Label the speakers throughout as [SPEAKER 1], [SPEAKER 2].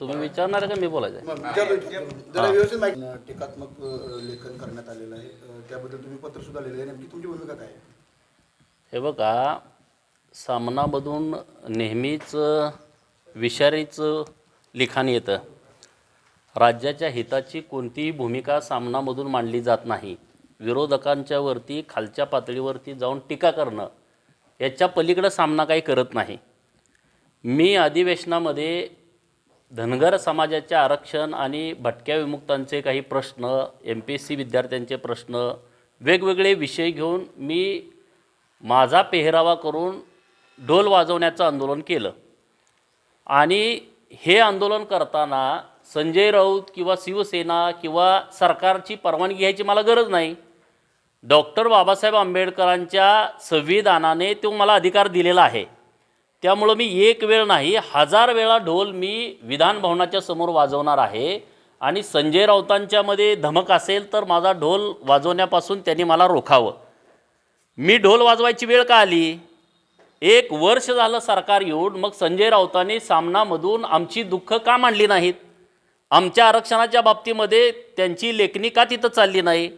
[SPEAKER 1] तुम्ही विचारणार का मी बोलायचं?
[SPEAKER 2] टीकात्मक लेखन करण्यात आलेलं आहे. त्याबद्दल तुम्ही पत्र सुद्धा लिहिलं आहे. नेमकी तुमची भूमिका काय
[SPEAKER 1] हे बघा सामनामधून नेहमीच विषारीचं लिखाण येतं. राज्याच्या हिताची कोणतीही भूमिका सामनामधून मांडली जात नाही. विरोधकांच्या वरती खालच्या पातळीवरती जाऊन टीका करणं याच्या पलीकडं सामना काही करत नाही. मी अधिवेशनामध्ये धनगर समाजाचे आरक्षण आणि भटक्या विमुक्तांचे काही प्रश्न एम पी एस सी विद्यार्थ्यांचे प्रश्न वेगवेगळे विषय घेऊन मी माझा पेहरावा करून ढोल वाजवण्याचं आंदोलन केलं. आणि हे आंदोलन करताना संजय राऊत किंवा शिवसेना किंवा सरकारची परवानगी घ्यायची मला गरज नाही. डॉक्टर बाबासाहेब आंबेडकरांच्या संविधानाने तो मला अधिकार दिलेला आहे. त्यामुळं मी एक वेळ नाही हजार वेळा ढोल मी विधान भवनाच्या समोर वाजवणार आहे. आणि संजय राऊतांच्यामध्ये धमक असेल तर माझा ढोल वाजवण्यापासून त्यांनी मला रोखावं. मी ढोल वाजवायची वेळ का आली? एक वर्ष झालं सरकार येऊन मग संजय राऊतांनी सामनामधून आमची दुःख का मांडली नाहीत? आमच्या आरक्षणाच्या बाबतीमध्ये त्यांची लेखणी का तिथं चालली नाही?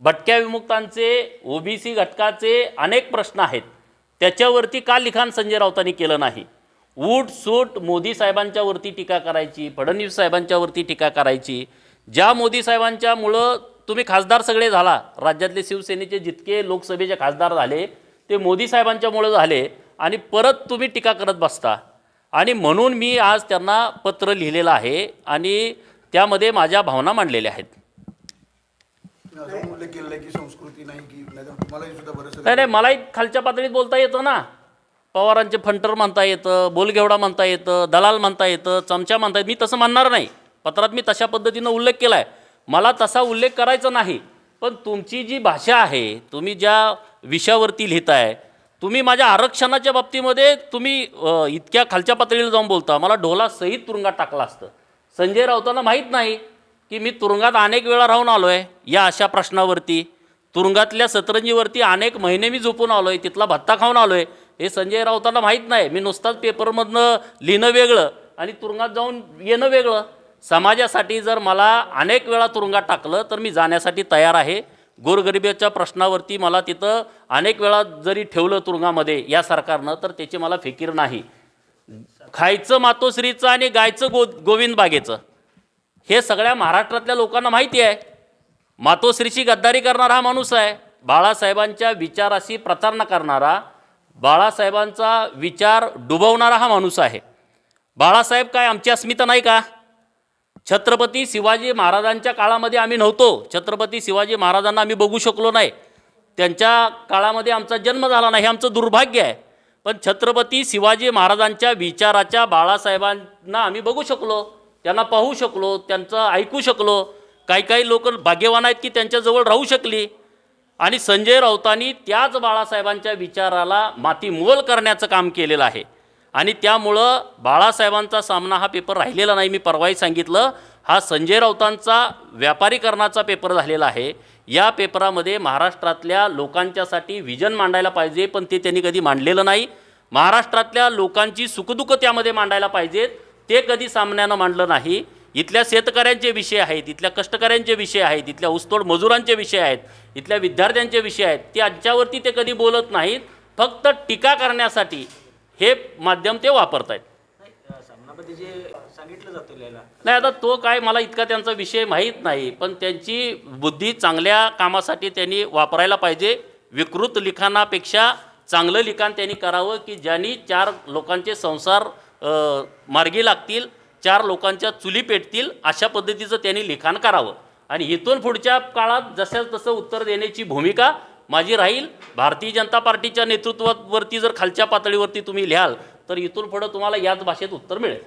[SPEAKER 1] भटक्या विमुक्तांचे ओबीसी घटकाचे अनेक प्रश्न आहेत. त्याच्यावरती का लिखाण संजय राऊतांनी केलं नाही? उठ सूट मोदी साहेबांच्यावरती टीका करायची फडणवीस साहेबांच्यावरती टीका करायची. ज्या मोदी साहेबांच्यामुळं तुम्ही खासदार सगळे झाला राज्यातले शिवसेनेचे जितके लोकसभेचे खासदार झाले ते मोदी साहेबांच्यामुळं झाले आणि परत तुम्ही टीका करत बसता. आणि म्हणून मी आज त्यांना पत्र लिहिलेलं आहे आणि त्यामध्ये माझ्या भावना मांडलेल्या आहेत.
[SPEAKER 2] आहे की संस्कृती नाही की नाही तर तुम्हालाही सुद्धा
[SPEAKER 1] नाही नाही मलाही खालच्या पातळीत बोलता येतं ना. पवारांचे फंटर म्हणता येतं बोलगेवडा म्हणता येतं दलाल म्हणता येतं चमचा म्हणता येतं. मी तसं म्हणणार नाही. पत्रात मी तशा पद्धतीनं उल्लेख केला आहे मला तसा उल्लेख करायचा नाही. पण तुमची जी भाषा आहे तुम्ही ज्या विषयावरती लिहिताय तुम्ही माझ्या आरक्षणाच्या बाबतीमध्ये तुम्ही अ, इतक्या खालच्या पातळीला जाऊन बोलता. मला ढोला सहित तुरुंगात टाकला असतं. संजय राऊतांना माहीत नाही. की मी तुरुंगात अनेक वेळा राहून आलो आहे या अशा प्रश्नावरती. तुरुंगातल्या सतरंजीवरती अनेक महिने मी झोपून आलो आहे तिथला भत्ता खाऊन आलो आहे हे संजय राऊतांना माहीत नाही. मी नुसताच पेपरमधनं लिहिणं वेगळं आणि तुरुंगात जाऊन येणं वेगळं. समाजासाठी जर मला अनेक वेळा तुरुंगात टाकलं तर मी जाण्यासाठी तयार आहे. गोरगरिबीच्या प्रश्नावरती मला तिथं अनेक वेळा जरी ठेवलं तुरुंगामध्ये या सरकारनं तर त्याची मला फिकीर नाही. खायचं मातोश्रीचं आणि गायचं गो गोविंद बागेचं. हे सगळ्या महाराष्ट्रातल्या लोकांना माहिती आहे. मातोश्रीची गद्दारी करणारा हा माणूस आहे. बाळासाहेबांच्या विचाराशी प्रचारणा करणारा बाळासाहेबांचा विचार डुबवणारा हा माणूस आहे. बाळासाहेब काय आमची अस्मिता नाही का? छत्रपती शिवाजी महाराजांच्या काळामध्ये आम्ही नव्हतो. छत्रपती शिवाजी महाराजांना आम्ही बघू शकलो नाही. त्यांच्या काळामध्ये आमचा जन्म झाला नाही हे आमचं दुर्भाग्य आहे. पण छत्रपती शिवाजी महाराजांच्या विचाराच्या बाळासाहेबांना आम्ही बघू शकलो. त्यांना पाहू शकलो त्यांचं ऐकू शकलो. काही काही लोक भाग्यवान आहेत की त्यांच्याजवळ राहू शकली. आणि संजय राऊतांनी त्याच बाळासाहेबांच्या विचाराला मातीमोल करण्याचं काम केलेलं आहे. आणि त्यामुळं बाळासाहेबांचा सामना हा पेपर राहिलेला नाही मी परवाही सांगितलं. हा संजय राऊतांचा व्यापारीकरणाचा पेपर झालेला आहे. या पेपरामध्ये महाराष्ट्रातल्या लोकांच्यासाठी विजन मांडायला पाहिजे पण ते त्यांनी कधी मांडलेलं नाही. महाराष्ट्रातल्या लोकांची सुखदुःख त्यामध्ये मांडायला पाहिजेत. ते कधी सामन्यानं मांडलं नाही. इथल्या शेतकऱ्यांचे विषय आहेत इथल्या कष्टकऱ्यांचे विषय आहेत इथल्या ऊसतोड मजुरांचे विषय आहेत इथल्या विद्यार्थ्यांचे विषय आहेत. त्यांच्यावरती ते कधी बोलत नाहीत. फक्त टीका करण्यासाठी हे माध्यम ते वापरत आहेत
[SPEAKER 3] नाही सांगितलं जातं
[SPEAKER 1] नाही आता तो काय मला इतका त्यांचा विषय माहीत नाही पण त्यांची बुद्धी चांगल्या कामासाठी त्यांनी वापरायला पाहिजे. विकृत लिखाणापेक्षा चांगलं लिखाण त्यांनी करावं की ज्यांनी चार लोकांचे संसार मार्गी लागतील चार लोकांच्या चुली पेटतील अशा पद्धतीचं त्यांनी लिखाण करावं. आणि इथून पुढच्या काळात जसं तसं उत्तर देण्याची भूमिका माझी राहील. भारतीय जनता पार्टीच्या नेतृत्वावरती जर खालच्या पातळीवरती तुम्ही लिहाल तर इथून पुढं तुम्हाला याच भाषेत उत्तर मिळेल.